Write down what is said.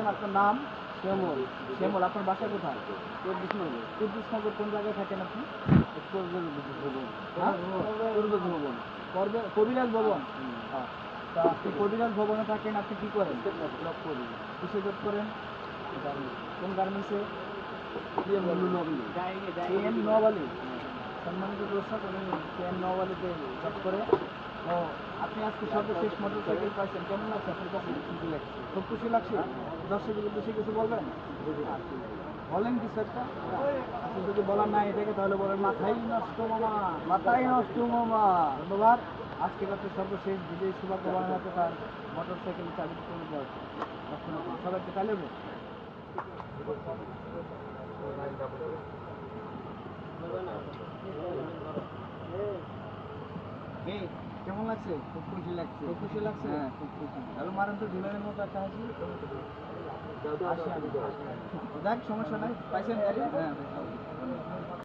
আসছেন আপনার নাম? শ্যামল। শ্যামল আপনার বাসা কোথায়? চব্বিশনগর কুদ্দুসনগর কোন জায়গায় থাকেন আপনি? ভবন হ্যাঁ? কবিরাজ ভবন? হ্যাঁ। তা আপনি কবিরাজ ভবনে থাকেন আপনি কি করেন? জব করি। কিসে জব করেন? কোন গার্মেন্টসে? পিএম নবী কেএম নোয়ালি সম্মানিত দর্শক উনি কেএম নোয়ালিতে জব করে। ও আপনি আজকে সর্বশেষ মোটর সাইকেল পাইছেন। কেমন লাগছে আপনার কাছে? খুব খুশি লাগছে দর্শকের উদ্দেশ্যে কিছু বলবেন? বলেন কিছু একটা যদি বলার নাই এটাকে, তাহলে বলেন মাথাই নষ্ট মামা, মাথায় নষ্ট মামা। ধন্যবাদ। আজকে রাতে সর্বশেষ বিজয় সুভাষ ভবনের হাতে তার মোটর সাইকেল চাবি করে দেওয়া। সবাইকে তাহলে এই কেমন লাগছে? খুব খুশি লাগছে। খুব খুশি লাগছে? হ্যাঁ খুব খুশি। তাহলে মারেন তো ডিলারের মতো একটা হাসি। যাক সমস্যা নাই। পাইছেন গাড়ি? হ্যাঁ